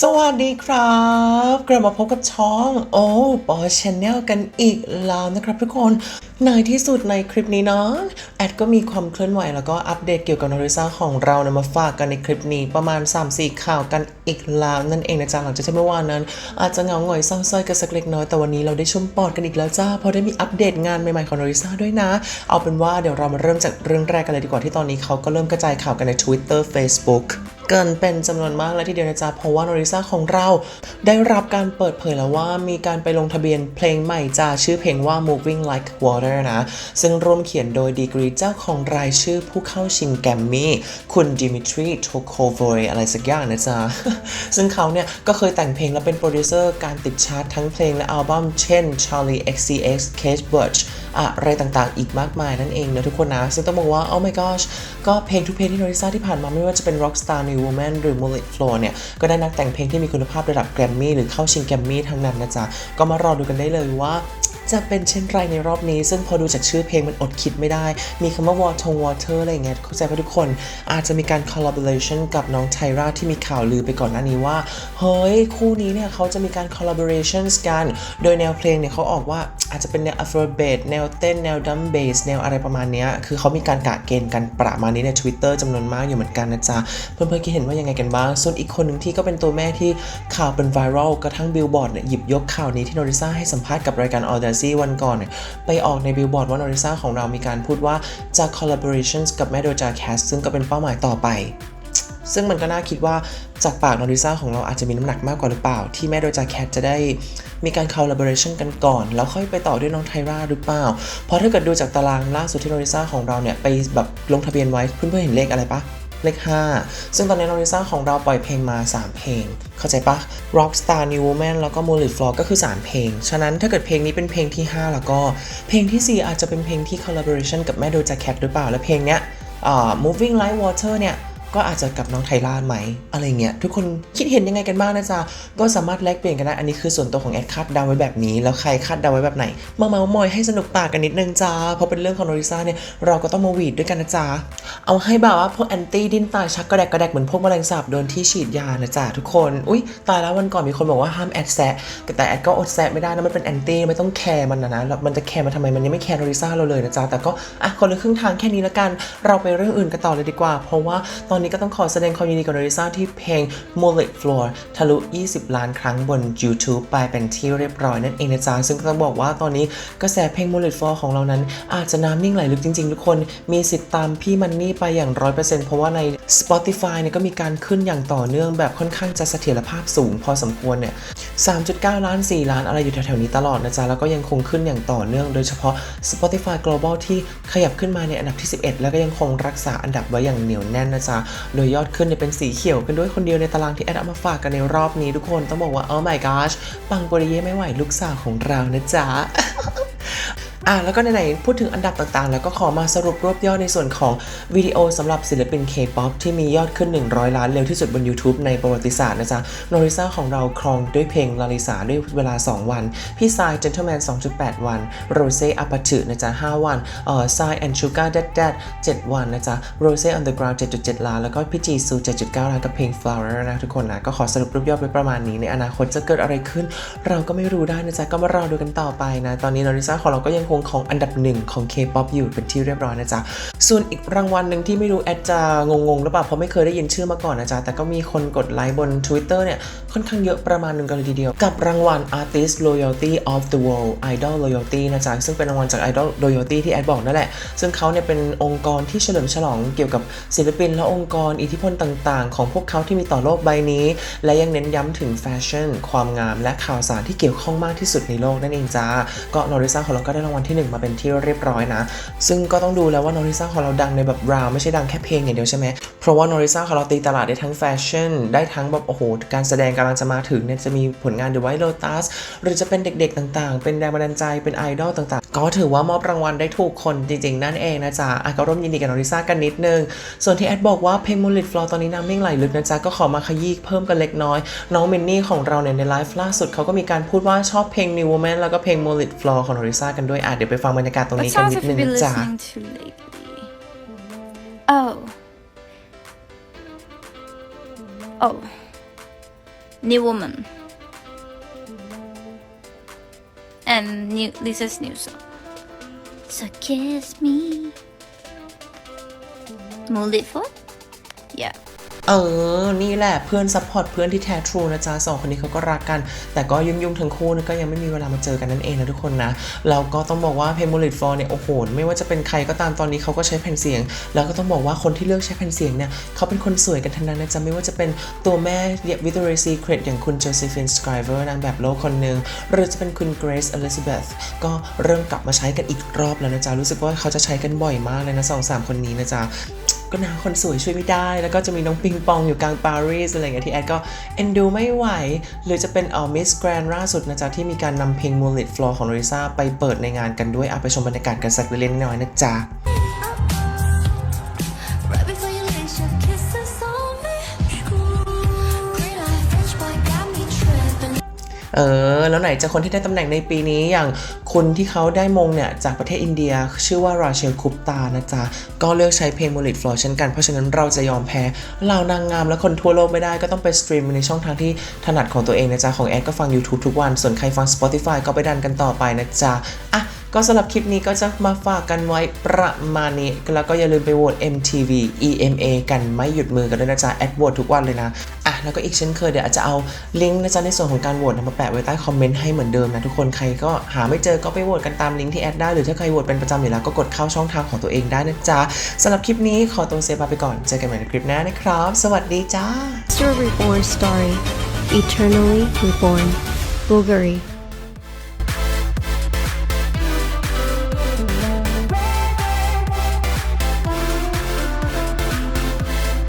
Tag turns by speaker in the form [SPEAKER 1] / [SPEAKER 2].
[SPEAKER 1] สวัสดีครับ กลับมาพบกับช่องโอ้ปอชแนลกันอีกแล้วนะครับทุกคนในที่สุดในคลิปนี้เนาะแอดก็มีความเคลื่อนไหวแล้วก็อัปเดตเกี่ยวกับนอริซาของเรานะมาฝากกันในคลิปนี้ประมาณ 3-4 ข่าวกันอีกแล้วนั่นเองนะจ๊ะหลังจากที่เมื่อวานนั้น อาจจะเหงาหงอยเศร้าส้อยกันสักเล็กน้อยแต่วันนี้เราได้ชุมปอดกันอีกแล้วจ้าเพราะได้มีอัปเดตงานใหม่ๆของนอริซาด้วยนะ เอาเป็นว่าเดี๋ยวเรามาเริ่มจากเรื่องแรกกันเลยดีกว่าที่ตอนนี้เขาก็เริ่มกระจายข่าวกันใน Twitter Facebook กินเป็นจำนวนมากและทีเดียวนะจ๊ะเพราะว่าโนริซาของเราได้รับการเปิดเผยแล้วว่ามีการไปลงทะเบียนเพลงใหม่จ้าชื่อเพลงว่า Moving Like Water นะ ซึ่งร่วมเขียนโดยดีกรีเจ้าของรายชื่อผู้เข้าชิงแกมมี่ คุณดิมิทรีโทโคโวยอะไรสักอย่างนะจ๊ะ ซึ่งเขาเนี่ย ก็เคยแต่งเพลงและเป็นโปรดิวเซอร์การติดชาร์ตทั้งเพลงและอัลบั้มเช่น Charlie XCX Cage Birch อะไรต่างๆ อีกมากมายนั่นเองนะทุกคนนะ ซึ่งต้องบอกว่า oh my gosh ก็เพลงทุกเพลงที่โนริซ่าที่ผ่านมาไม่ว่าจะเป็น Rockstar New Woman หรือ Mullet Floor เนี่ย ก็ได้นักแต่งเพลงที่มีคุณภาพระดับแกรมมี่หรือเข้าชิงแกรมมี่ทั้งนั้นนะจ๊ะ ก็มารอดูกันได้เลยว่า จะเป็นเช่นไรในรอบนี้ ซึ่งพอดูจากชื่อเพลงมันอดคิดไม่ได้ มีคำว่า water water อะไรเงี้ยเข้าใจป่ะทุกคนอาจจะมีการ collaboration กับน้องไทราที่มีข่าวลือไปก่อนหน้านี้ว่า เฮ้ย คู่นี้เนี่ยเขาจะมีการ collaboration กัน โดยแนวเพลงเนี่ยเขาออกว่าอาจจะเป็นแนว afrobeat แนวเต้นแนว drum bass แนวอะไรประมาณเนี้ยคือเขามีการกะเกณฑ์กันประมาณนี้ใน Twitter จำนวนมากอยู่เหมือนกันนะจ๊ะ เพื่อนๆคิดเห็นว่ายังไงกันบ้าง ส่วนอีกคนหนึ่งที่ก็เป็นตัวแม่ที่ข่าวเป็นไวรัลกระทั่งบิลบอร์ดเนี่ยหยิบยกข่าวนี้ที่โนริซาให้สัมภาษณ์กับรายการ Audacy วันก่อนเนี่ยไปออกในบิลบอร์ดว่าโนริซาของเรามีการพูดว่าจะ collaborations กับแม่โดจาแคสซึ่งก็เป็นเป้าหมายต่อไป ซึ่งมันก็น่าคิดว่าจากปากนอริซาของเราอาจจะมีน้ำหนักมากกว่าหรือเปล่า ที่แม่โดจาแคทจะได้มีการ collaboration กันก่อน แล้วค่อยไปต่อด้วยน้องไทราหรือเปล่า เพราะถ้าเกิดดูจากตารางล่าสุดที่นอริซาของเราเนี่ยไปแบบลงทะเบียนไว้เพื่อนๆเห็นเลขอะไรปะ เลข 5 ซึ่งตอนนี้นอริซ่าของเราปล่อยเพลงมา 3 เพลง เข้าใจปะ Rockstar New Woman แล้วก็ m o l i t Floor ก็คือ 3 เพลง ฉะนั้นถ้าเกิดเพลงนี้เป็นเพลงที่ 5 แล้วก็เพลงทีสี่4 อาจจะเป็นเพลงที่ collaboration กับแม่โดจาแคทหรือเปล่า และเพลงเนี้ย Moving Like Water เนี่ย ก็อาจจะกับน้องไทยราไหมอะไรเงี้ยทุกคนคิดเห็นยังไงกันบ้างนะจ๊ะก็สามารถแลกเปลี่ยนกันได้อันนี้คือส่วนตัวของแอดคาดเดาไว้แบบนี้แล้วใครคาดเดาไว้แบบไหน มาเมาส์มอยให้สนุกปากกันนิดนึงจ้าเพราะเป็นเรื่องของโนริซาเนี่ยเราก็ต้องมาหวีดด้วยกันนะจ๊ะเอาให้แบบว่าพวกแอนตี้ดิ้นตายชักกระแดกกระแดกเหมือนพวกแมลงสาบโดนที่ฉีดยานะจ๊ะทุกคนอุ้ยตายแล้ววันก่อนมีคนบอกว่าห้ามแอดแซะแต่แอดก็อดแซะไม่ได้นะมันเป็นแอนตี้ไม่ต้องแคร์มันนะนะแล้วมันจะแคร์มาทำไมมันยังไม่แคร์โนริซาเราเลยนะจ๊ะแต่ก็อะคนละครึ่งทางแค่นี้ละกัน เราไปเรื่องอื่นกันต่อเลยดีกว่า เพราะว่าตอนนี้ก็ต้องขอแสดงความยินดีกับโนริซ่าที่เพลง Mullet Floor ทะลุ 20 ล้านครั้งบน YouTube ไปเป็นที่เรียบร้อยนั่นเองนะจ๊ะ ซึ่งก็ต้องบอกว่าตอนนี้กระแสเพลง Mullet Floor ของเรานั้น อาจจะน้ำนิ่งไหลลึกจริง ๆ ทุกคน มีสิทธิ์ตามพี่มันนี่ไปอย่าง 100%เพราะว่าใน Spotify เนี่ยก็มีการขึ้นอย่างต่อเนื่องแบบค่อนข้างจะเสถียรภาพสูง พอสมควรเนี่ย 3.9 ล้าน 4 ล้านอะไรอยู่แถวๆนี้ตลอดนะจ๊ะ แล้วก็ยังคงขึ้นอย่างต่อเนื่อง โดยเฉพาะ Spotify Global ที่ขยับขึ้นมาในอันดับที่ 11 แล้วก็ยังคงรักษาอันดับไว้อย่างเหนียวแน่นนะจ๊ะโดยยอดขึ้นเนี่ยเป็นสีเขียวขึ้นด้วยคนเดียวในตารางที่แอดเอามาฝากกันในรอบนี้ทุกคนต้องบอกว่า oh my gosh ปังปริเย่ไม่ไหวลูกสาวของเรานะจ๊ะ อะแล้วก็ไหนๆพูดถึงอันดับต่างๆ แล้วก็ขอมาสรุปรวบยอดในส่วนของวิดีโอสำหรับศิลปิน K-POP ที่มียอดขึ้น 100 ล้านเร็วที่สุดบน YouTube ในประวัติศาสตร์นะจ๊ะโนริซาของเราครองด้วยเพลงลาลิสาด้วยเวลา 2 วัน พี่ซาย Gentleman 2.8 วันโรเซ่อปาชึนะจ๊ะ 5 วันเอ่อซายแอนชูการ์ดัดดัด7วันนะจ๊ะโรเซ่ Underground 7.7 ล้าน แล้วก็พี่จีซู 7.9 ล้านกับเพลง Flower นะทุกคนนะก็ขอสรุปรวบยอดไว้ประมาณนี้ในอนาคตจะเกิดอะไรขึ้น เราก็ไม่รู้ได้นะจ๊ะก็มารอดูกันต่อไปนะตอนนี้โนริซาของเราก็ยังคงของอันดับหนึ่งของ K-POP อยู่เป็นที่เรียบร้อยนะจ๊ะ ส่วนอีกรางวัลหนึ่งที่ไม่รู้แอดจะงงๆหรือเปล่าเพราะไม่เคยได้ยินชื่อมาก่อนนะจ๊ะ แต่ก็มีคนกดไลค์บน Twitter เนี่ย ค่อนข้างเยอะประมาณหนึ่งกันเลยทีเดียว กับรางวัล Artist Loyalty of the World Idol Loyalty นะจ๊ะ ซึ่งเป็นรางวัลจาก Idol Loyalty ที่แอดบอกนั่นแหละ ซึ่งเขาเนี่ยเป็นองค์กรที่เฉลิมฉลองเกี่ยวกับศิลปินและองค์กรอิทธิพลต่างๆ ของพวกเขาที่มีต่อโลกใบนี้ และยังเน้นย้ำถึงแฟชั่น ความงาม และข่าวสารที่เกี่ยวข้องมากที่สุดในโลกนั่นเองจ้าก็นอริซาของเราก็ได้รางวัลที่หนึ่งมาเป็นที่เรียบร้อยนะ ซึ่งก็ต้องดูแล้วว่านอริซาของเราดังในแบบราวไม่ใช่ดังแค่เพลงอย่างเดียวใช่ไหมเพราะว่านอริซาของเราตีตลาดได้ทั้งแฟชั่น ได้ทั้งแบบโอ้โหการแสดงกำลังจะมาถึงเนี่ยจะมีผลงาน The White Lotus หรือจะเป็นเด็กๆต่างๆ เป็นแรงบันดาลใจเป็นไอดอลต่างๆ ก็ถือว่ามอบรางวัลได้ถูกคนจริง ๆ นั่นเองนะจ๊ะอะก็ร่วมยินดีกับนอริซากันนิดนึง ส่วนที่แอดบอกว่าเพลง Mullet Floor ตอนนี้น้ำนิ่งไหลลึกนะจ๊ะก็ขอมาขยี้เพิ่มกันเล็กน้อย น้องมินนี่ของเราเนี่ยในไลฟ์ล่าสุดเขาก็มีการพูดว่าชอบเพลง New Woman แล้วก็เพลง Mullet Floor ของนอริซากันด้วยอะเดี๋ยวไปฟังบรรยากาศตรง
[SPEAKER 2] What
[SPEAKER 1] นี้กัน
[SPEAKER 2] songs
[SPEAKER 1] นิด
[SPEAKER 2] have
[SPEAKER 1] นึ
[SPEAKER 2] you
[SPEAKER 1] ง
[SPEAKER 2] been
[SPEAKER 1] นะจ๊ะ
[SPEAKER 2] listening to lately? Oh. Oh. New Woman. And new, this is new song. So kiss me. Molded for? Yeah.
[SPEAKER 1] เออ นี่แหละเพื่อนซัพพอร์ตเพื่อนที่แท้ทรูนะจ๊ะสองคนนี้เขาก็รักกัน แต่ก็ยุ่งยุ่งๆทั้งคู่นะก็ยังไม่มีเวลามาเจอกันนั่นเองนะทุกคนนะแล้วก็ต้องบอกว่าเพลง Bullet for เนี่ยโอ้โหไม่ว่าจะเป็นใครก็ตามตอนนี้เขาก็ใช้แผ่นเสียง แล้วก็ต้องบอกว่าคนที่เลือกใช้แผ่นเสียงเนี่ยเขาเป็นคนสวยกันทั้งนั้นนะจ๊ะไม่ว่าจะเป็นตัวแม่ Victoria's Secret อย่างคุณ Josephine Scriver นางแบบโลกคนหนึ่งหรือจะเป็นคุณ Grace Elizabeth ก็เริ่มกลับมาใช้กันอีกรอบแล้วนะจ๊ะรู้สึกว่าเขาจะใช้กันบ่อยมากเลยนะสองสามคนนี้นะจ๊ะ ก็นางคนสวยช่วยไม่ได้ แล้วก็จะมีน้องปิงปองอยู่กลางปารีสอะไรเงี้ยที่แอดก็เอ็นดูไม่ไหว หรือจะเป็นเอ่อมิสแกรนล่าสุดนะจ๊ะ ที่มีการนำเพลงมูลิตฟลอร์ของลิซ่าไปเปิดในงานกันด้วยเอาไปชมบรรยากาศกันสักเล็กน้อยนะจ๊ะ เออ แล้วไหนจะคนที่ได้ตำแหน่งในปีนี้อย่างคนที่เขาได้มงเนี่ย จากประเทศอินเดีย ชื่อว่าราเชลคุปตานะจ๊ะ ก็เลือกใช้เพลงโมลิดฟลอร์เช่นกัน เพราะฉะนั้นเราจะยอมแพ้เหล่านางงามและคนทั่วโลกไม่ได้ก็ต้องไปสตรีมในช่องทางที่ถนัดของตัวเองนะจ๊ะ ของแอดก็ฟัง YouTube ทุกวันส่วนใครฟัง Spotify ก็ไปดันกันต่อไปนะจ๊ะอะ ก็สำหรับคลิปนี้ก็จะมาฝากกันไว้ประมาณนี้ แล้วก็อย่าลืมไปโหวต MTV EMA กันไม่หยุดมือกันด้วยนะจ๊ะ แอดโหวตทุกวันเลยนะ อะ แล้วก็อีกเช่นเคยเดี๋ยวอาจจะเอาลิงก์นะจ๊ะในส่วนของการโหวตมาแปะไว้ใต้คอมเมนต์ให้เหมือนเดิมนะทุกคน ใครก็หาไม่เจอก็ไปโหวตกันตามลิงก์ที่แอดได้ หรือถ้าใครโหวตเป็นประจำอยู่แล้วก็กดเข้าช่องทางของตัวเองได้นะจ๊ะสำหรับคลิปนี้ขอตัวเซฟลาไปก่อน เจอกันใหม่ในคลิปหน้านะครับ สวัสดีจ้า
[SPEAKER 3] Star Reborn Story Eternally Reborn, Bulgari.